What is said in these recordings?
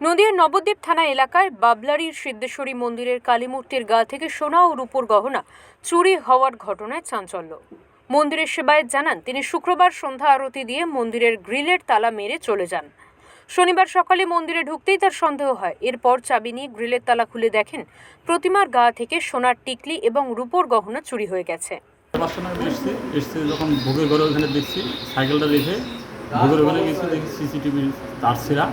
নদিয়ার নবদ্বীপ থানা এলাকায় বাবলারির সিদ্ধেশ্বরী মন্দিরের কালীমূর্তির গা থেকে সোনা ও রূপোর গহনা চুরি হওয়ার ঘটনায় চাঞ্চল্য। মন্দিরের সেবায়ত জানান, তিনি শুক্রবার সন্ধ্যা আরতি দিয়ে মন্দিরের গ্রিলের তালা মেরে চলে যান। শনিবার সকালে মন্দিরে ঢুকতেই তার সন্দেহ হয়। এরপর চাবি নিয়ে গ্রিলের তালা খুলে দেখেন, প্রতিমার গা থেকে সোনার টিকলি এবং রূপোর গহনা চুরি হয়ে গেছে। যখন ভোগের ঘরে ওখানে দেখছি, সাইকেলটা ভোগের ঘরে গেছি দেখি সিসিটিভি তার ছেঁড়া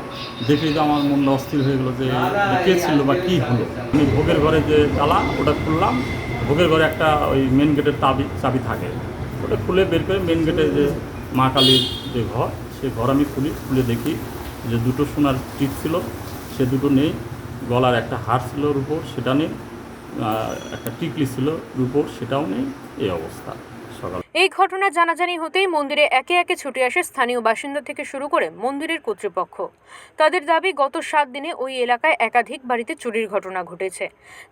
দেখে তো আমার মনটা অস্থির হয়ে গেলো যে যে কে ছিল বা কী হলো। আমি ভোগের ঘরে যে তালা, ওটা খুললাম। ভোগের ঘরে একটা ওই মেন গেটের চাবি চাবি থাকে। ওটা খুলে বের করে মেন গেটে যে মা কালীর যে ঘর, সে ঘর আমি খুলি, খুলে দেখি যে দুটো সোনার টিপ ছিল, সে দুটো নেই। গলার একটা হার ছিল রূপোর, সেটা নেই। একটা টিকলি ছিল রূপোর, সেটাও নেই। এই অবস্থা। সকাল। এই ঘটনা জানাজানি হতেই মন্দিরে একে একে ছুটে আসে স্থানীয় বাসিন্দা থেকে শুরু করে মন্দিরের কর্তৃপক্ষ। তাদের দাবি, গত সাত দিনে ওই এলাকায় একাধিক বাড়িতে চুরির ঘটনা ঘটেছে,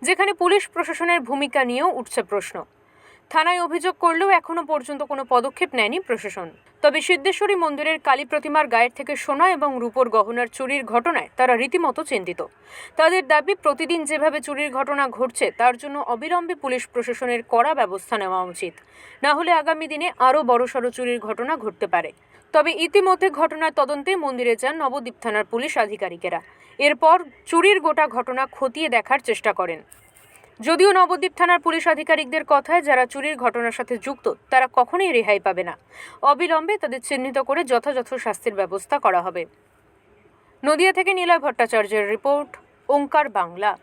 যেখানে পুলিশ প্রশাসনের ভূমিকা নিয়েও উঠছে প্রশ্ন। থানায় অভিযোগ করলেও এখনও পর্যন্ত কোনো পদক্ষেপ নেয়নি প্রশাসন। তবে সিদ্ধেশ্বরী মন্দিরের কালী প্রতিমার গায়ের থেকে সোনা এবং রূপোর গহনার চুরির ঘটনায় তারা রীতিমতো চিন্তিত। তাদের দাবি, প্রতিদিন যেভাবে চুরির ঘটনা ঘটছে, তার জন্য অবিলম্বে পুলিশ প্রশাসনের কড়া ব্যবস্থা নেওয়া উচিত। না হলে আগামী দিনে আরও বড়সড় চুরির ঘটনা ঘটতে পারে। তবে ইতিমধ্যে ঘটনার তদন্তে মন্দিরে যান নবদ্বীপ থানার পুলিশ আধিকারিকেরা। এরপর চুরির গোটা ঘটনা খতিয়ে দেখার চেষ্টা করেন। যদিও নবদ্বীপ থানার পুলিশ আধিকারিকদের কথায় যারা চুরির ঘটনার সাথে যুক্ত, তারা কখনোই রেহাই পাবে না। অবিলম্বে তাদের চিহ্নিত করে যথাযথ শাস্তির ব্যবস্থা করা হবে। নদিয়া থেকে নীলয় ভট্টাচার্যের রিপোর্ট, ওঙ্কার বাংলা।